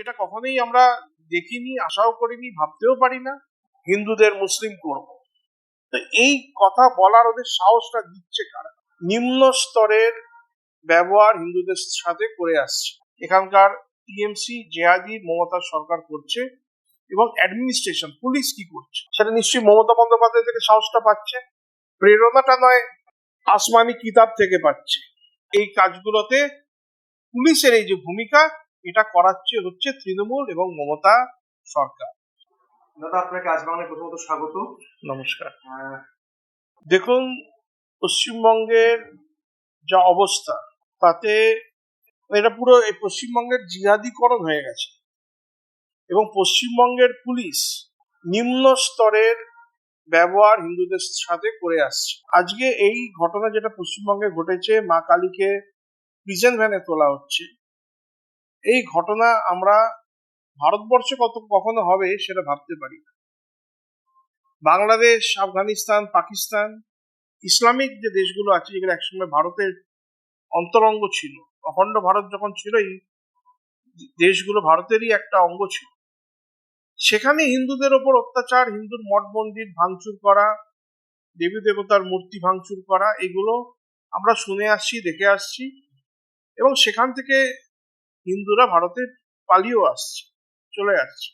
এটা কখনোই আমরা দেখিনি, আশাও করিনি, ভাবতেও পারি না হিন্দুদের, মুসলিম করব। তো এই কথা বলার ওদের সাহসটা দিচ্ছে কারা? নিম্ন স্তরের ব্যবহার হিন্দুদের সাথে করে আসছে। এখানকার টিএমসি, জেহাদি, মমতা সরকার করছে এবং অ্যাডমিনিস্ট্রেশন, পুলিশ কি করছে? সেটা নিশ্চয়ই মমতা বন্দ্যোপাধ্যায় থেকে সাহসটা পাচ্ছে। প্রেরণাটা নয়, আসমানি কিতাব থেকে পাচ্ছে। এই কাজগুলোতে পুলিশের এই যে ভূমিকা এটা করাচ্ছে হচ্ছে তৃণমূল এবং মমতা সরকার। দাদা আপনাকে আজ বাংলায় প্রথমত স্বাগত। নমস্কার। দেখুন পশ্চিমবঙ্গের যা অবস্থা তাতে এটা পুরো এই পশ্চিমবঙ্গের জিহাদিকরণ হয়ে গেছে। এবং পশ্চিমবঙ্গের পুলিশ নিম্ন স্তরের ব্যবহার হিন্দুদের সাথে করে আসছে। আজকে এই ঘটনা যেটা পশ্চিমবঙ্গে ঘটেছে মা কালীকে প্রিজেন্ট ভ্যানে তোলা হচ্ছে এই ঘটনা আমরা ভারতবর্ষে কত কখনো হবে সেটা ভাবতে পারি না। বাংলাদেশ, আফগানিস্তান, পাকিস্তান, ইসলামিক যে দেশগুলো আছে, যেগুলো একসময় ভারতের অন্তরঙ্গ ছিল, অখণ্ড ভারত যখন ছিলই, দেশগুলো ভারতেরই একটা অঙ্গ ছিল সেখানে হিন্দুদের ওপর অত্যাচার, হিন্দুর মঠ মন্দির ভাঙচুর করা, দেবী দেবতার মূর্তি ভাঙচুর করা, এগুলো আমরা শুনে আসছি, দেখে আসছি এবং সেখান থেকে হিন্দুরা ভারতে পালিয়েও আসছে, চলে আসছে।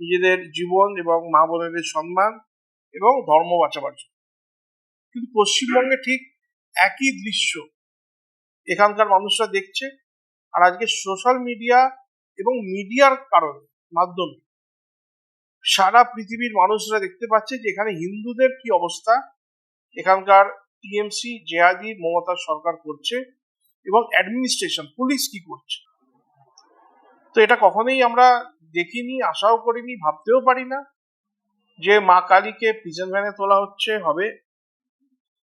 নিজেদের জীবন এবং মা বোনেদের সম্মান এবং ধর্ম বাঁচাবার জন্য। কিন্তু পশ্চিমবঙ্গে ঠিক একই দৃশ্য। এখানকার মানুষরা দেখছে আর আজকে সোশ্যাল মিডিয়া এবং মিডিয়ার কারণে, মাধ্যমে সারা পৃথিবীর মানুষরা দেখতে পাচ্ছে যে এখানে হিন্দুদের কি অবস্থা। এখানকার টিএমসি জেহাদি মমতা সরকার করছে এবং অ্যাডমিনিস্ট্রেশন পুলিশ কি করছে। তো এটা কখনোই আমরা দেখিনি, আশাও করিনি, ভাবতেও পারি না যে মা কালীকে প্রিজন ভ্যানে তোলা হচ্ছে, হবে।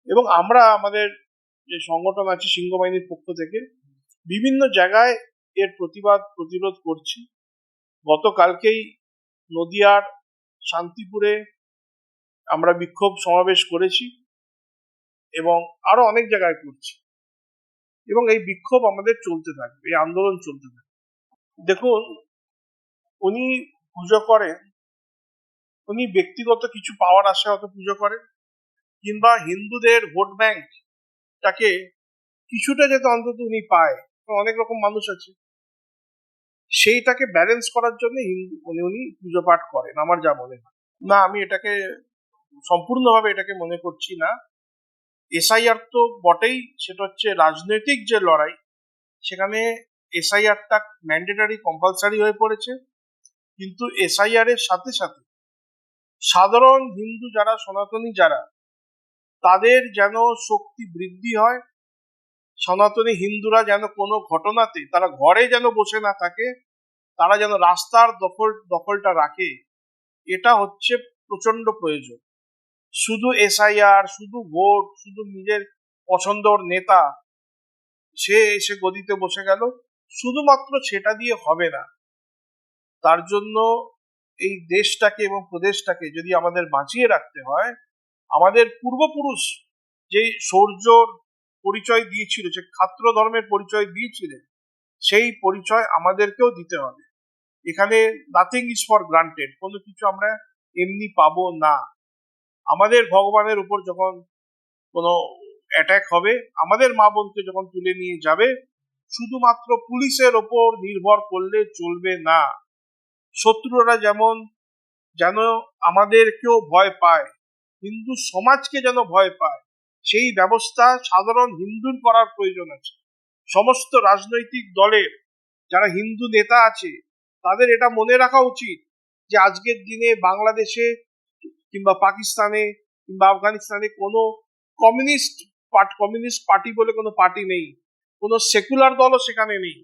এবং আমরা আমাদের যে সংগঠন আছে সিংহ বাহিনীর পক্ষ থেকে বিভিন্ন জায়গায় এর প্রতিবাদ, প্রতিরোধ করছি। গতকালকেই নদিয়ার শান্তিপুরে আমরা বিক্ষোভ সমাবেশ করেছি এবং আরও অনেক জায়গায় করছি। এবং এই বিক্ষোভ আমাদের চলতে থাকবে, এই আন্দোলন চলতে থাকবে। দেখুন, উনি পুজো করেন, উনি ব্যক্তিগত কিছু পাওয়ার আশা হয়তো পুজো করেন, কিংবা হিন্দুদের ভোট ব্যাংক তাকে কিছুটা যাতে অন্তত উনি পায় অনেক রকম মানুষ আছে, সেইটাকে ব্যালেন্স করার জন্য হিন্দু উনি উনি পুজো পাঠ করেন, আমার যা মনে হয়। না, আমি এটাকে সম্পূর্ণভাবে এটাকে মনে করছি না। এসআইআর তো বটেই, সেটা হচ্ছে রাজনৈতিক যে লড়াই, সেখানে এসআইআরটা ম্যান্ডেটারি কম্পালসারি হয়ে পড়েছে। কিন্তু এসআইআর এর সাথে সাথে সাধারণ হিন্দু যারা, সনাতনী যারা, তাদের যেন শক্তি বৃদ্ধি হয়, সনাতনী হিন্দুরা যেন কোনো ঘটনাতে তারা ঘরে যেন বসে না থাকে, তারা যেন রাস্তার দখল, দখলটা রাখে, এটা হচ্ছে প্রচণ্ড প্রয়োজন। শুধু এসআইআর, শুধু ভোট, শুধু নিজের পছন্দর নেতা, সে এসে গদিতে বসে গেল শুধুমাত্র সেটা দিয়ে হবে না। তার জন্য এই দেশটাকে এবং প্রদেশটাকে যদি আমাদের বাঁচিয়ে রাখতে হয়, আমাদের পূর্বপুরুষ যে শৌর্যর পরিচয় দিয়েছিল, যে খাত্র ধর্মের পরিচয় দিয়েছিলেন, সেই পরিচয় আমাদেরকেও দিতে হবে। এখানে নাথিং ইজ ফর গ্রান্টেড কোনো কিছু আমরা এমনি পাবো না। আমাদের ভগবানের উপর যখন কোনো অ্যাটাক হবে, আমাদের মা বোনকে যখন তুলে নিয়ে যাবে শুধুমাত্র পুলিশের ওপর নির্ভর করলে চলবে না। শত্রুরা যেমন, যেন আমাদেরকেও ভয় পায়, হিন্দু সমাজকে যেন ভয় পায়, সেই ব্যবস্থা সাধারণ হিন্দুর করার প্রয়োজন আছে। সমস্ত রাজনৈতিক দলের যারা হিন্দু নেতা আছে, তাদের এটা মনে রাখা উচিত যে আজকের দিনে বাংলাদেশে কিংবা পাকিস্তানে কিংবা আফগানিস্তানে কোনো কমিউনিস্ট পার্ট, কমিউনিস্ট পার্টি বলে কোনো পার্টি নেই। কোনো সেকুলার দলও সেখানে নেই।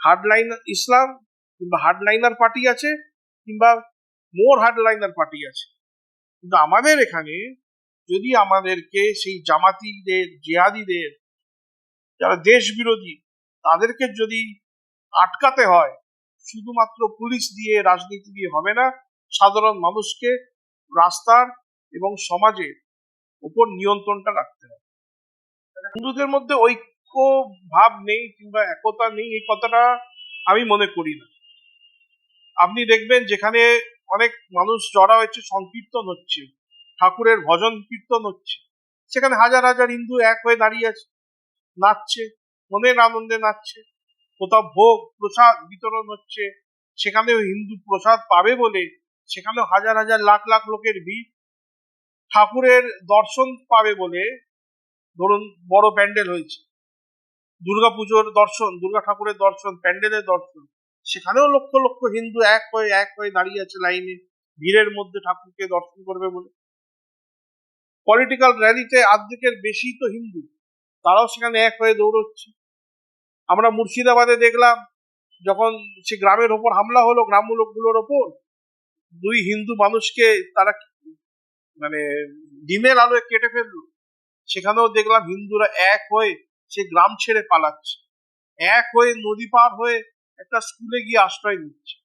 হার্ডলাইন ইসলাম কিংবা হার্ডলাইনার পার্টি আছে কিংবা মোর হার্ডলাইনার পার্টি আছে। কিন্তু আমাদের এখানে যদি আমাদেরকে সেই জামাতিদের, জিহাদিদের, যারা দেশ বিরোধী তাদেরকে যদি আটকাতে হয়, শুধুমাত্র পুলিশ দিয়ে রাজনীতি দিয়ে হবে না, সাধারণ মানুষকে রাস্তার এবং সমাজের উপর নিয়ন্ত্রণটা রাখতে হবে। হিন্দুদের মধ্যে ঐক্য ভাব নেই কিংবা একতা নেই, এই কথাটা আমি মনে করি না। আপনি দেখবেন যেখানে অনেক মানুষ জড়া হয়েছে, সংকীর্তন হচ্ছে, ঠাকুরের ভজন কীর্তন হচ্ছে, সেখানে হাজার হাজার হিন্দু এক হয়ে দাঁড়িয়ে আছে, নাচছে, মনের আনন্দে নাচছে, কোথাও ভোগ, প্রসাদ বিতরণ হচ্ছে, সেখানেও হিন্দু প্রসাদ পাবে বলে, সেখানেও হাজার হাজার লাখ লাখ লোকের ভিড়, ঠাকুরের দর্শন পাবে বলে ধরুন বড় প্যান্ডেল হয়েছে। দুর্গা পুজোর দর্শন, দুর্গা ঠাকুরের দর্শন, প্যান্ডেলের দর্শন, সেখানেও লক্ষ লক্ষ হিন্দু এক হয়ে এক হয়ে দাঁড়িয়ে আছে লাইনে। ভিড়ের মধ্যে ঠাকুরকে দর্শন করবে বলে। পলিটিক্যাল র্যালিতে অর্ধেকের বেশি তো হিন্দু, তারাও সেখানে এক হয়ে দৌড়চ্ছে। আমরা মুর্শিদাবাদে দেখলাম, যখন সে গ্রামের ওপর হামলা হলো গ্রাম লোকগুলোর ওপর, দুই হিন্দু মানুষকে তারা মানে ডিমের আলোয় কেটে ফেলল। সেখানেও দেখলাম হিন্দুরা এক হয়ে সে গ্রাম ছেড়ে পালাচ্ছে। এক হয়ে নদী পার হয়ে একটা স্কুলে গিয়ে আশ্রয় নিচ্ছে।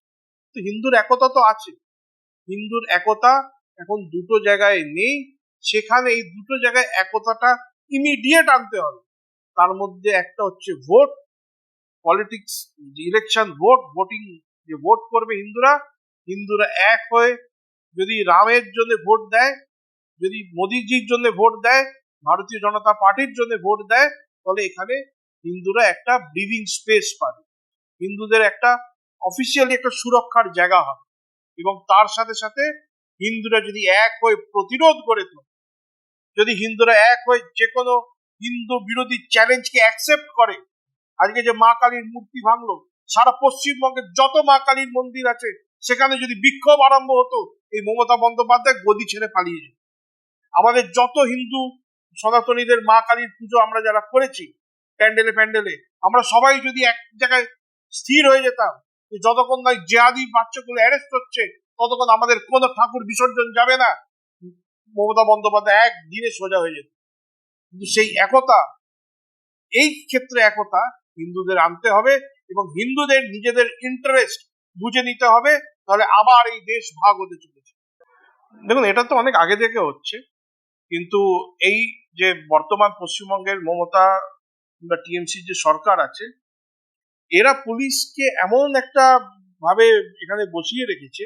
তো হিন্দুর একতা তো আছে। হিন্দুর একতা এখন দুটো জায়গায় নেই। সেখানে এই দুটো জায়গায় একতাটা ইমিডিয়েট আনতে হবে। তার মধ্যে একটা হচ্ছে vote politics election vote voting যে ভোট করবে হিন্দুরা হিন্দুরা এক হয়ে যদি রামের জন্য ভোট দেয়, যদি মোদিজির জন্য ভোট দেয়, ভারতীয় জনতা পার্টির জন্য ভোট দেয় তাহলে এখানে হিন্দুরা একটা ব্রিভিং স্পেস পাবে। হিন্দুদের একটা অফিসিয়ালি একটা সুরক্ষার জায়গা হবে। এবং তার সাথে সাথে হিন্দুরা যদি এক হয়ে প্রতিরোধ করে তো যদি হিন্দুরা এক হয়ে যে কোনো হিন্দু বিরোধী চ্যালেঞ্জকে অ্যাকসেপ্ট করে, আজকে যে মা কালীর মূর্তি ভাঙলো, সারা পশ্চিমবঙ্গের যত মা কালীর মন্দির আছে, সেখানে যদি বিক্ষোভ আরম্ভ হতো, এই মমতা বন্দ্যোপাধ্যায় গদি ছেড়ে পালিয়ে যেত। আমাদের যত হিন্দু সনাতনীদের মা কালীর পুজো আমরা যারা করেছি, প্যান্ডেলে প্যান্ডেলে, আমরা সবাই যদি এক জায়গায় স্থির হয়ে যেতাম, যে যতক্ষণ নয় জেহাদি বাচ্চাগুলো অ্যারেস্ট হচ্ছে, ততক্ষণ আমাদের কোনো ঠাকুর বিসর্জন যাবে না। মমতা বন্দ্যোপাধ্যায় এক দিনে সোজা হয়ে যেত। কিন্তু সেই একতা, এই ক্ষেত্রে একতা হিন্দুদের আনতে হবে এবং হিন্দুদের নিজেদের ইন্টারেস্ট বুঝে নিতে হবে, তাহলে আবার এই দেশ ভাগ হতে চলেছে। দেখুন, এটা তো অনেক আগে থেকে হচ্ছে, কিন্তু এই যে বর্তমান পশ্চিমবঙ্গের মমতা কিংবা টিএমসির যে সরকার আছে, এরা পুলিশকে এমন একটা ভাবে এখানে বসিয়ে রেখেছে,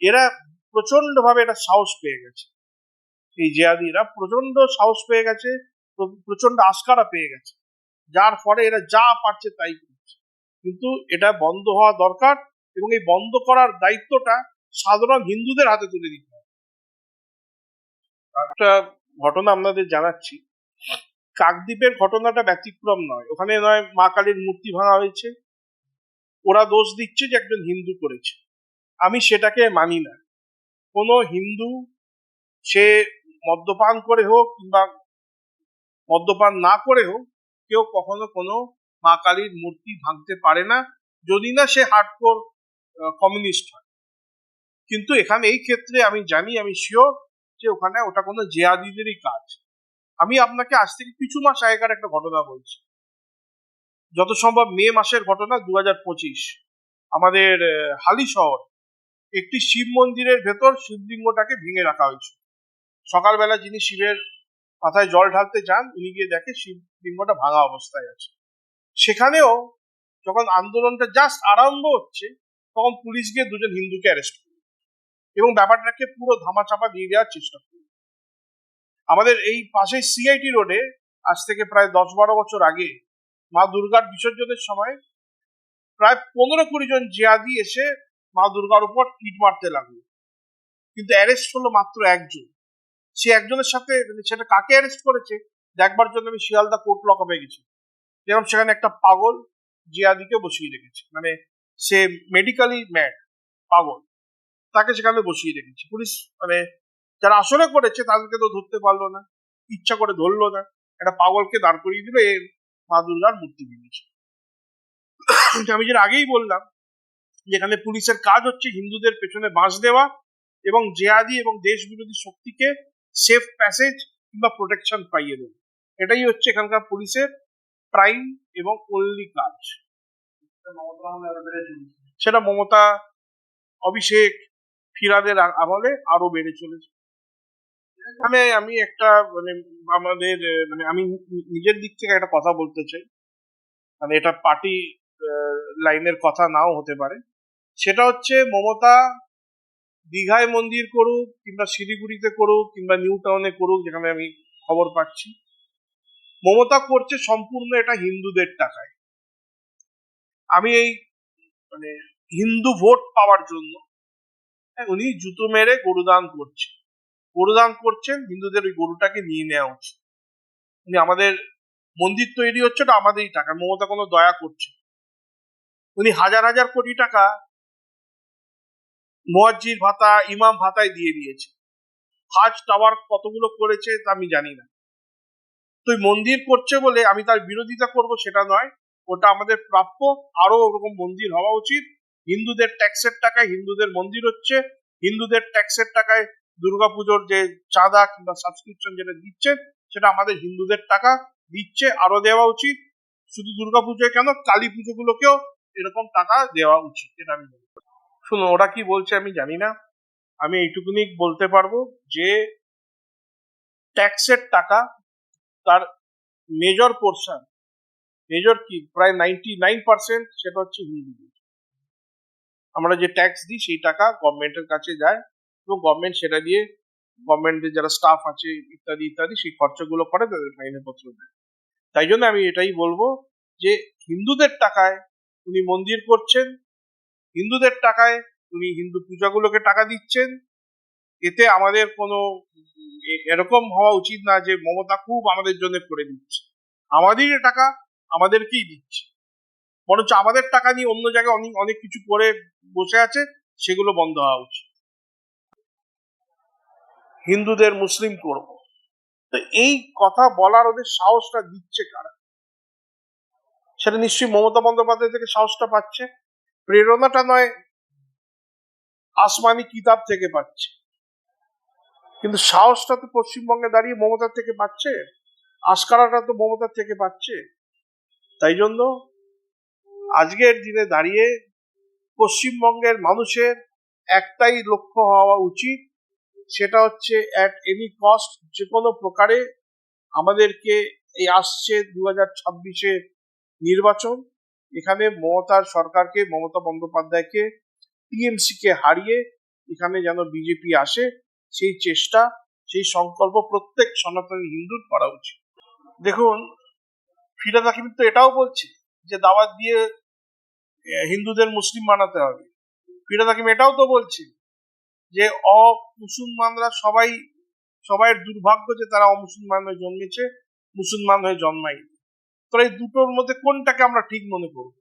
এরা প্রচণ্ড ভাবে এটা সাহস পেয়ে গেছে। এই জেহাদিরা প্রচণ্ড সাহস পেয়ে গেছে, প্র- প্রচণ্ড আস্কারা পেয়ে গেছে। যার ফলে এরা যা পারছে তাই করছে। কিন্তু এটা বন্ধ হওয়া দরকার এবং এই বন্ধ করার দায়িত্বটা সাধারণ হিন্দুদের হাতে তুলে দিতে হবে। একটা ঘটনা আপনাদের জানাচ্ছি। কাকদ্বীপের ঘটনাটা ব্যতিক্রম নয়। ওখানে নয়, মা কালীর মূর্তি ভাঙা হয়েছে। ওরা দোষ দিচ্ছে যে একজন হিন্দু করেছে। আমি সেটাকে মানি না। কোনো হিন্দু সে মদ্যপান করে হোক কিংবা মদ্যপান না করে হোক, কেউ কখনো কোনো মা কালীর মূর্তি ভাঙতে পারে না, যদি না সে হার্ডকোর কমিউনিস্ট হয়। কিন্তু এখানে এই ক্ষেত্রে আমি জানি, আমি শিওর যে ওখানে, ওটা কোনো জেহাদিদেরই কাজ। আমি আপনাকে আজ থেকে কিছু মাস আগেকার একটা ঘটনা বলছি। যত সম্ভব মে মাসের ঘটনা দু হাজার পঁচিশ। আমাদের হালি শহর। একটি শিব মন্দিরের ভেতর শিবলিঙ্গটাকে ভেঙে রাখা হয়েছে। সকালবেলা যিনি শিবের মাথায় জল ঢালতে যান, উনি গিয়ে দেখে শিবলিঙ্গটা ভাঙা অবস্থায় আছে। সেখানেও যখন আন্দোলনটা জাস্ট আরম্ভ হচ্ছে, তখন পুলিশ গিয়ে দুজন হিন্দুকে অ্যারেস্ট করে এবং ব্যাপারটাকে পুরো ধামাচাপা দিয়ে দেওয়ার চেষ্টা করে আমাদের এই পাশে সিআইটি রোডে আজ থেকে প্রায় দশ বারো বছর আগে মা দুর্গার বিসর্জনের সময় প্রায় পনেরো কুড়ি জন জিয়াদি এসে মা দুর্গার উপর ইট মারতে লাগল। কিন্তু অ্যারেস্ট হলো মাত্র একজন। সে একজনের সাথে মানে সেটা কাকে অ্যারেস্ট করেছে দেখবার জন্য আমি শিয়ালদা কোর্ট লকআপে গেছি। যেরকম সেখানে একটা পাগল জিয়াদিকে বসিয়ে রেখেছে। মানে সে মেডিকেলি ম্যাড পাগল। তাকে সেখানে বসিয়ে রেখেছে। পুলিশ মানে যারা আসলে করেছে তাদেরকে তো ধরতে পারল না ইচ্ছা করে ধরলো না। একটা পাগলকে দাঁড় করিয়ে দিল এ মা দুর্গার মূর্তি ভেঙেছে। আমি যেটা আগেই বললাম যেখানে পুলিশের কাজ হচ্ছে হিন্দুদের পেছনে বাঁশ দেওয়া এবং জেহাদি এবং দেশ বিরোধী শক্তিকে সেফ প্যাসেজ কিংবা প্রোটেকশন পাইয়ে দেবে এটাই হচ্ছে এখানকার পুলিশের প্রাইম এবং অনলি কাজ। সেটা মমতা অভিষেক ফিরাদের আমলে আরও বেড়ে চলেছে। এখানে আমি একটা মানে আমাদের মানে আমি নিজের দিক থেকে একটা কথা বলতে চাই। মানে এটা পার্টি লাইনের কথা নাও হতে পারে। সেটা হচ্ছে মমতা দীঘায় মন্দির করুক কিংবা শিলিগুড়িতে করুক কিংবা নিউ টাউনে করুক, যেখানে আমি খবর পাচ্ছি। মমতা করছে সম্পূর্ণ এটা হিন্দুদের টাকায়। আমি এই মানে হিন্দু ভোট পাওয়ার জন্য উনি জুতো মেরে গরুদান করছেন। গরুদান করছেন, হিন্দুদের ওই গরুটাকে নিয়ে নেওয়া উচিত। উনি আমাদের মন্দির তৈরি হচ্ছে, ওটা আমাদেরই টাকা, মমতা কোনো দয়া করছে উনি হাজার হাজার কোটি টাকা মোয়াজ্জির ভাতা, ইমাম ভাতায় দিয়ে দিয়েছে। হাজ টাওয়ার কতগুলো করেছে তা আমি জানি না। তুই মন্দির করছে বলে আমি তার বিরোধিতা করব সেটা নয়, ওটা আমাদের প্রাপ্য আরও ওরকম মন্দির হওয়া উচিত। হিন্দুদের ট্যাক্সের টাকায় হিন্দুদের মন্দির হচ্ছে, হিন্দুদের ট্যাক্সের টাকায় দুর্গাপুজোর যে চাঁদা কিংবা সাবস্ক্রিপশন যেটা দিচ্ছে, সেটা আমাদের হিন্দুদের টাকা দিচ্ছে, আরও দেওয়া উচিত। শুধু দুর্গাপুজোয় কেন, কালী পুজোগুলোকেও এরকম টাকা দেওয়া উচিত এটা আমি করি শুনুন, ওরা কি বলছে আমি জানি না। আমি এইটুকুনি বলতে পারব যে, ট্যাক্সের টাকা তার মেজর পোর্শন মেজর কি, প্রায় নাইনটি নাইন পার্সেন্ট সেটা হচ্ছে হিন্দুদের। আমরা যে ট্যাক্স দিই, সেই টাকা গভর্নমেন্টের কাছে যায় এবং গভর্নমেন্ট সেটা দিয়ে গভর্নমেন্টের যারা স্টাফ আছে, ইত্যাদি ইত্যাদি, সেই খরচাগুলো করে, তাদের মাইনেপত্র দেয়। তাই জন্য আমি এটাই বলব যে, হিন্দুদের টাকায় উনি মন্দির করছেন, হিন্দুদের টাকায় উনি হিন্দু পূজাগুলোকে টাকা দিচ্ছেন, এতে আমাদের কোনো এরকম হওয়া উচিত না যে, মমতা খুব আমাদের জন্য করে দিচ্ছে। আমাদেরই টাকা আমাদেরকেই দিচ্ছে। বরঞ্চ আমাদের টাকা নিয়ে অন্য জায়গায় অনেক অনেক কিছু করে বসে আছে, সেগুলো বন্ধ হওয়া উচিত। হিন্দুদের মুসলিম করব। তো এই কথা বলার ওদের সাহসটা দিচ্ছে কারা? সেটা নিশ্চয়ই মমতা বন্দ্যোপাধ্যায় থেকে সাহসটা পাচ্ছে। প্রেরণাটা নয়, আসমানি কিতাব থেকে পাচ্ছে। কিন্তু সাহসটা তো পশ্চিমবঙ্গে দাঁড়িয়ে মমতার থেকে পাচ্ছে। আস্কারাটা তো মমতার থেকে পাচ্ছে। তাই জন্য আজকের দিনে দাঁড়িয়ে পশ্চিমবঙ্গের মানুষের একটাই লক্ষ্য হওয়া উচিত, সেটা হচ্ছে অ্যাট এনি কস্ট যে কোনো প্রকারে আমাদেরকে এই আসছে দু হাজার ছাব্বিশে নির্বাচন। এখানে মমতার সরকারকে, মমতা বন্দ্যোপাধ্যায়কে টিএমসি কে হারিয়ে এখানে যেন বিজেপি আসে, সেই চেষ্টা, সেই সংকল্প প্রত্যেক সনাতনী হিন্দুর করা উচিত। দেখুন, ফিরাদ হাকিম তো এটাও বলছে যে দাওয়াত দিয়ে হিন্দুদের মুসলিম বানাতে হবে। ফিরাদ হাকিম এটাও তো বলছে যে, অমুসলমানরা সবাই সবাই দুর্ভাগ্য যে তারা অমুসলমান হয়ে জন্মেছে, মুসলমান হয়ে জন্মায়নি। তো এই দুটোর মধ্যে কোনটাকে আমরা ঠিক মনে করব?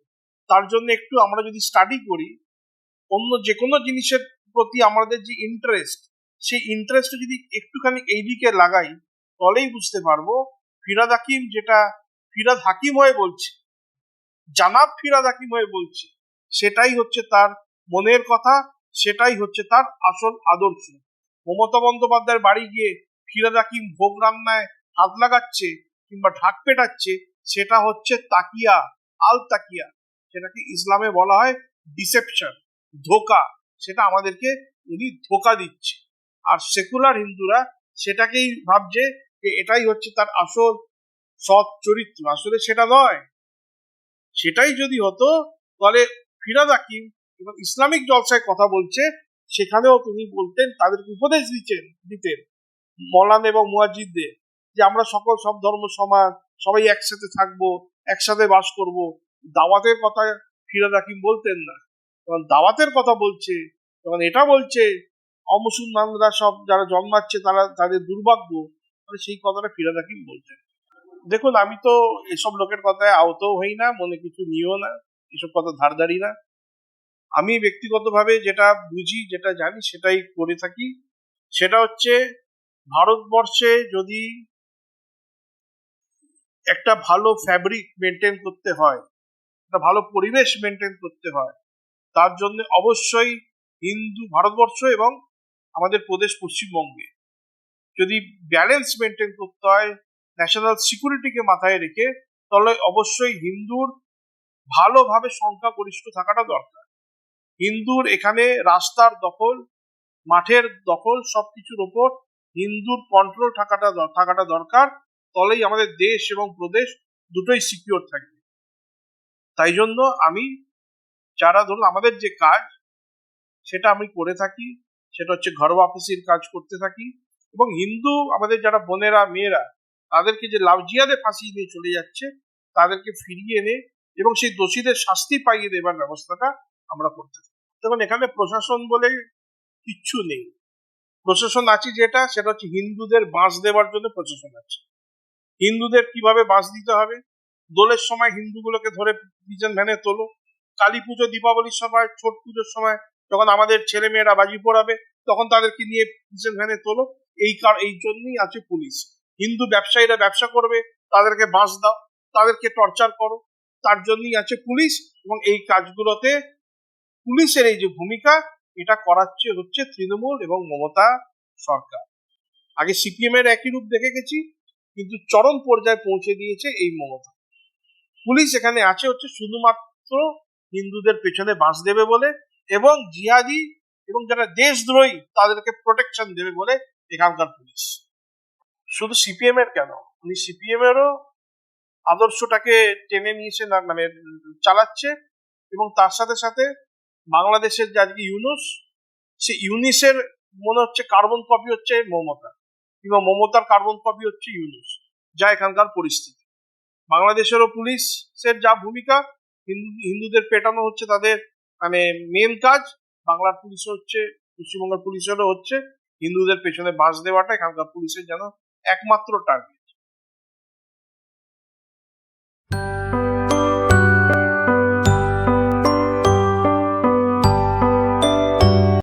তার জন্য একটু আমরা যদি স্টাডি করি, অন্য যে কোনো জিনিসের প্রতি আমাদের যে ইন্টারেস্ট সেই ইন্টারেস্ট যদি একটুখানি এইদিকে লাগাই তাহলেই বুঝতে পারব ফিরাদ হাকিম যেটা ফিরাদ হাকিম হয়ে বলছে জানাব ফিরাদ হাকিম হয়ে বলছে, সেটাই হচ্ছে তার মনের কথা, সেটাই হচ্ছে তার আসল আদর্শ। মমতা বন্দ্যোপাধ্যায়ের বাড়ি গিয়ে ফিরাদ হাকিম ভোগ রান্নায় হাত লাগাচ্ছে কিংবা ঢাক পেটাচ্ছে, সেটা হচ্ছে তাকিয়া, আল তাকিয়া। সেটাকে ইসলামে বলা হয় ডিসেপশন, ধোকা। সেটা আমাদেরকে উনি ধোকা দিচ্ছে। আর সেকুলার হিন্দুরা সেটাকেই ভাবছে যে এটাই হচ্ছে তার আসল সৎ চরিত্র। আসলে সেটা নয়। সেটাই যদি হতো তাহলে ফিরাদ হাকিম এবং ইসলামিক জলসায় কথা বলছে সেখানেও তিনি বলতেন তাদেরকে উপদেশ দিচ্ছেন দিতেন মলান এবং মুয়াজিদদের যে আমরা সকল সব ধর্ম সমাজ সবাই একসাথে থাকব একসাথে বাস করব। দাওয়াতের কথা ফিরাদ হাকিম বলতেন না। তখন দাওয়াতের কথা বলছে তখন এটা বলছে অমুসলমানরা সব যারা জন্মাচ্ছে তারা তাদের দুর্ভাগ্য মানে সেই কথাটা ফিরাদ হাকিম বলছেন দেখুন, আমি তো এসব লোকের কথায় আহতও হই না, মনে কিছু নিও না, এসব কথা ধার ধারি না। আমি ব্যক্তিগতভাবে যেটা বুঝি, যেটা জানি, সেটাই করে থাকি। সেটা হচ্ছে, ভারতবর্ষে যদি একটা ভালো ফ্যাব্রিক মেনটেন করতে হয়, একটা ভালো পরিবেশ মেনটেন করতে হয়, তার জন্য অবশ্যই হিন্দু, ভারতবর্ষ এবং আমাদের প্রদেশ পশ্চিমবঙ্গে যদি ব্যালেন্স মেনটেন করতে হয় ন্যাশনাল সিকিউরিটিকে মাথায় রেখে তাহলে অবশ্যই হিন্দুর ভালোভাবে সংখ্যাগরিষ্ঠ থাকাটা দরকার। হিন্দুর এখানে রাস্তার দখল, মাঠের দখল সবকিছুর ওপর হিন্দুর কন্ট্রোল থাকাটা থাকাটা দরকার। তলেই আমাদের দেশ এবং প্রদেশ দুটোই সিকিউর থাকবে। তাই জন্য আমি, যারা ধরুন আমাদের যে কাজ, সেটা আমি করে থাকি, সেটা হচ্ছে ঘরোয়া অফিসের কাজ করতে থাকি এবং হিন্দু আমাদের যারা বোনেরা, মেয়েরা তাদেরকে যে লাউজিয়াদে ফাঁসিয়ে দিয়ে চলে যাচ্ছে, তাদেরকে ফিরিয়ে এনে এবং সেই দোষীদের শাস্তি পাইয়ে দেবার ব্যবস্থাটা আমরা করতে দেখুন, এখানে প্রশাসন বলে কিচ্ছু নেই। প্রশাসন আছে যেটা, সেটা হচ্ছে হিন্দুদের বাঁশ দেওয়ার জন্য প্রশাসন আছে। হিন্দুদের কীভাবে বাঁশ দিতে হবে? দোলের সময় হিন্দুগুলোকে ধরে প্রিজন ভ্যানে তোলো। কালী পুজো, দীপাবলির সময়, ছট পুজোর সময় যখন আমাদের ছেলে মেয়েরা বাজি পড়াবে, তখন তাদেরকে নিয়ে প্রিজন ভ্যানে তোলো। এই কার, এই জন্যই আছে পুলিশ। হিন্দু ব্যবসায়ীরা ব্যবসা করবে, তাদেরকে বাঁশ দাও, তাদেরকে টর্চার করো। তার জন্যই আছে পুলিশ এবং এই কাজগুলোতে পুলিশের এই যে ভূমিকা, এটা করাচ্ছে হচ্ছে তৃণমূল এবং মমতা সরকার। আগে সিপিএম এর একই রূপ দেখে গেছি, কিন্তু চরম পর্যায়ে পৌঁছে দিয়েছে এই মমতা। পুলিশ এখানে আছে হচ্ছে শুধুমাত্র হিন্দুদের পেছনে বাঁশ দেবে বলে এবং জিহাদি এবং যারা দেশদ্রোহী তাদেরকে প্রোটেকশন দেবে বলে এখানকার পুলিশ। শুধু সিপিএম এর কেন? উনি সিপিএম এরও আদর্শটাকে টেনে নিয়েছে না মানে চালাচ্ছে এবং তার সাথে সাথে বাংলাদেশের যে আজকে ইউনুস, সে ইউনিসের মনে হচ্ছে কার্বন কপি হচ্ছে মমতা। কিংবা মমতার কার্বন কপি হচ্ছে ইউনুস, যা এখানকার পরিস্থিতি। বাংলাদেশেরও পুলিশের যা ভূমিকা, হিন্দু- হিন্দুদের পেটানো হচ্ছে তাদের মানে মেন কাজ, বাংলার পুলিশ হচ্ছে, পশ্চিমবঙ্গের পুলিশেরও হচ্ছে, হিন্দুদের পেছনে বাঁশ দেওয়াটা, এখানকার পুলিশের যেন একমাত্র টার্গেট